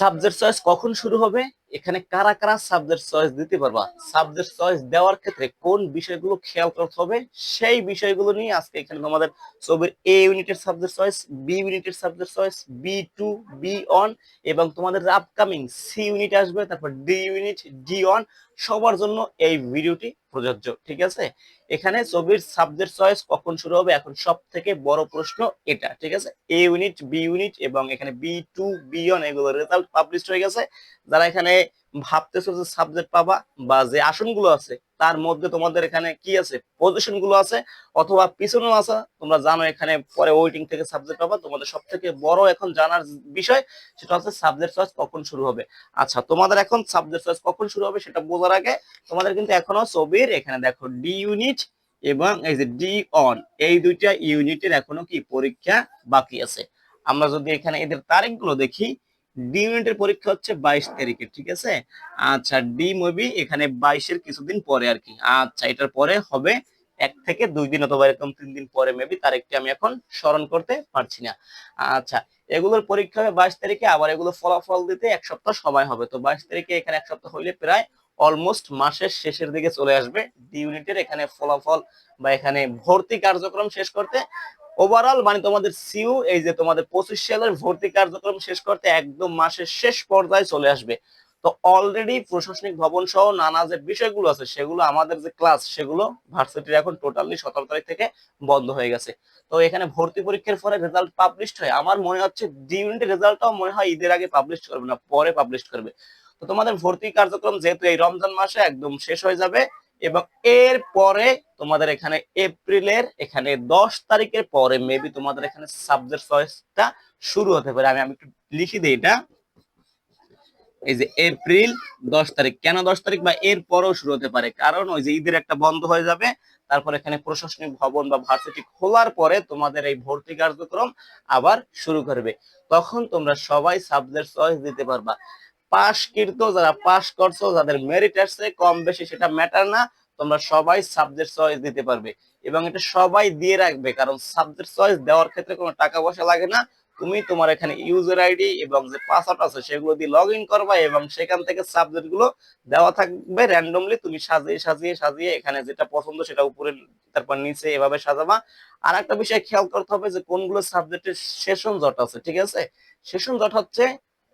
Subject choice কখন শুরু হবে? এখানে কারা কারা সাবজেক্ট চয়েস দিতে পারবা? সাবজেক্ট চয়েস দেওয়ার ক্ষেত্রে কোন বিষয়গুলো খেয়াল করতে হবে, সেই বিষয়গুলো নিয়ে আজকে এখানে তোমাদের ছবির এ ইউনিটের সাবজেক্ট চয়েস বি ইউনিটের subject choice B to B on এবং তোমাদের আপকামিং সি ইউনিট আসবে, তারপর ডি ইউনিট ডি অন সবার জন্য এই ভিডিওটি প্রযোজ্য, ঠিক আছে? এখানে ছবির সাবজেক্ট চয়েস কখন শুরু হবে? এখন সব থেকে বড় প্রশ্ন এটা, ঠিক আছে? এ ইউনিট বি ইউনিট এবং এখানে বি টু বি অন এগুলো রেজাল্ট পাবলিশ হয়ে গেছে। যারা এখানে ভাবতেছো যে সাবজেক্ট পাবা বা যে আসনগুলো আছে, তার মধ্যে তোমাদের এখানে কি আছে? পজিশনগুলো আছে অথবা পিছনেও আছে, তোমরা জানো এখানে পরে ওয়েটিং থেকে সাবজেক্ট পাবা। তোমাদের সব থেকে বড় এখন জানার বিষয় সেটা হচ্ছে সাবজেক্ট চয়েস কখন শুরু হবে। আচ্ছা তোমাদের এখন সাবজেক্ট চয়েস কখন শুরু হবে সেটা বোঝার আগে তোমাদের কিন্তু এখনও ছবির এখানে দেখো ডি ইউনিট এবং এই যে ডি অন এই দুইটা ইউনিটের এখনও কি পরীক্ষা বাকি আছে। আমরা যদি এখানে এদের তারিখগুলো দেখি ডি ইউনিটের পরীক্ষা হচ্ছে বাইশ তারিখে, ঠিক আছে? আচ্ছা ডি মুভি এখানে বাইশের কিছুদিন পরে আর কি। আচ্ছা এটার পরে হবে এক থেকে দুই দিন অথবা এরকম তিন দিন পরে মেবি তারিখটি আমি এখন স্মরণ করতে পারছি না। আচ্ছা এগুলোর পরীক্ষা হবে বাইশ তারিখে, আবার এগুলো ফলাফল দিতে এক সপ্তাহ সময় হবে। তো বাইশ তারিখে এখানে এক সপ্তাহ হইলে প্রায় অলমোস্ট মাসের শেষের দিকে চলে আসবে ডি ইউনিটের এখানে ফলাফল বা এখানে ভর্তি কার্যক্রম শেষ করতে। ওভারঅল মানে তোমাদের সিউ এই যে তোমাদের পঁচিশ সালের ভর্তি কার্যক্রম শেষ করতে একদম মাসের শেষ পর্যায়ে চলে আসবে। তো অলরেডি প্রশাসনিক ভবন সহ নানা যে বিষয়গুলো আছে, সেগুলো আমাদের যে ক্লাস সেগুলো ভার্সিটির এখন টোটালি সতেরো তারিখ থেকে বন্ধ হয়ে গেছে। তো এখানে ভর্তি পরীক্ষার পরে রেজাল্ট পাবলিশ হয়। আমার মনে হচ্ছে ডি ইউনিটের রেজাল্টটাও মনে হয় ঈদের আগে পাবলিশ করবে না, পরে পাবলিশ করবে। তো তোমাদের ভর্তি কার্যক্রম যেহেতু এই রমজান মাসে একদম শেষ হয়ে যাবে এবং এর পরে তোমাদের এখানে এপ্রিলের এখানে দশ তারিখের পরে মেবি তোমাদের এখানে সাবজেক্ট চয়েসটা শুরু হতে পারে। আমি আমি একটু লিখি দিই এটা। এই যে এপ্রিল দশ তারিখ। কেন দশ তারিখ? বা এর পরেও শুরু হতে পারে। কারণ ওই যে ঈদের একটা বন্ধ হয়ে যাবে। তারপর এখানে প্রশাসনিক ভবন বা ভার্সিটি খোলার পরে তোমাদের এই ভর্তি কার্যক্রম আবার শুরু করবে। তখন তোমরা সবাই সাবজেক্ট চয়েস দিতে পারবা। পাশকৃত যারা পাশ করছ, যাদের মেরিট আসছে, কম বেশি সেটা ম্যাটার না। তোমরা সবাই সাবজেক্ট চয়েস দিতে পারবে। এবং এটা সবাই দিয়ে রাখবে, কারণ সাবজেক্ট চয়েস দেওয়ার ক্ষেত্রে কোনো টাকা পয়সা লাগে না। তুমি তোমার এখানে ইউজার আইডি এবং যে পাসওয়ার্ড আছে, সেগুলো দিয়ে লগ করবা এবং সেখান থেকে সাবজেক্টগুলো দেওয়া থাকবে র্যান্ডমলি তুমি সাজিয়ে সাজিয়ে সাজিয়ে এখানে যেটা পছন্দ সেটা উপরে, তারপর নিচে এভাবে সাজাবা। আর একটা বিষয় খেয়াল করতে হবে যে কোনগুলো সাবজেক্টের সেশন জট আছে, ঠিক আছে? সেশন জট হচ্ছে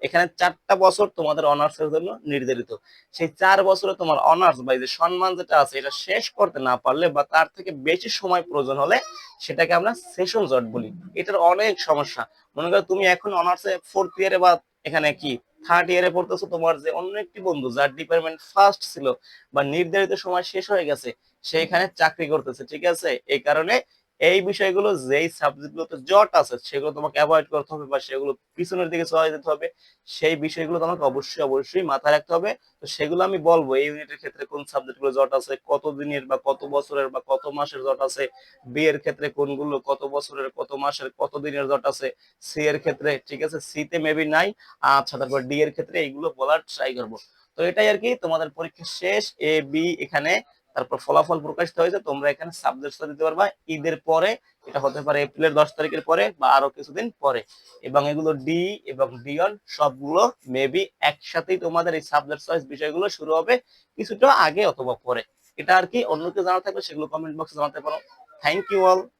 এখানে চারটা বছর তোমাদের অনার্স এর জন্য নির্ধারিত। সেই চার বছরে তোমার অনার্স বা যে সম্মান যেটা আছে, এটা শেষ করতে না পারলে বা তার থেকে বেশি সময় প্রয়োজন হলে সেটাকে আমরা সেশন জট বলি। এটার অনেক সমস্যা। মনে করো তুমি এখন অনার্সে ফোর্থ ইয়ারে বা এখানে কি থার্ড ইয়ারে পড়তেছো তোমার যে অন্য একটি বন্ধু যার ডিপার্টমেন্ট ফার্স্ট ছিল বা নির্ধারিত সময় শেষ হয়ে গেছে, সে এখানে চাকরি করতেছে, ঠিক আছে? এই কারণে এই বিষয়গুলো যেই সাবজেক্টগুলোতে জট আছে, সেগুলো তোমাকে অ্যাভয়েড করতে হবে বা সেগুলো পিছনের দিকে চলে যেতে হবে, সেই বিষয়গুলো তোমাকে অবশ্যই অবশ্যই মাথায় রাখতে হবে। তো সেগুলো আমি বলব, এই ইউনিটের ক্ষেত্রে কোন সাবজেক্টগুলো জট আছে, কত দিনের বা কত বছরের বা কত মাসের জট আছে বি এর ক্ষেত্রে কোনগুলো, কত বছরের, কত মাসের, কত দিনের জট আছে সি এর ক্ষেত্রে, ঠিক আছে? সি তে মেবি নাই আচ্ছা তারপর ডি এর ক্ষেত্রে এইগুলো বলার ট্রাই করব। তো এটাই আর কি, তোমাদের পরীক্ষা শেষ এ বি এখানে তারপর ফলাফল প্রকাশিত হয়েছে, তোমরা এখানে সাবজেক্ট দিতে পারবা। ঈদের পরে, এটা হতে পারে এপ্রিলের দশ তারিখের পরে বা আরও কিছুদিন পরে। এবং এগুলো ডি এবং ডিয়ন সবগুলো মেবি একসাথেই তোমাদের এই সাবজেক্ট চয়েস বিষয়গুলো শুরু হবে কিছুটা আগে অথবা পরে। এটা আর কি অন্য কেউ জানা থাকলে সেগুলো কমেন্ট বক্সে জানাতে পারো। Thank you all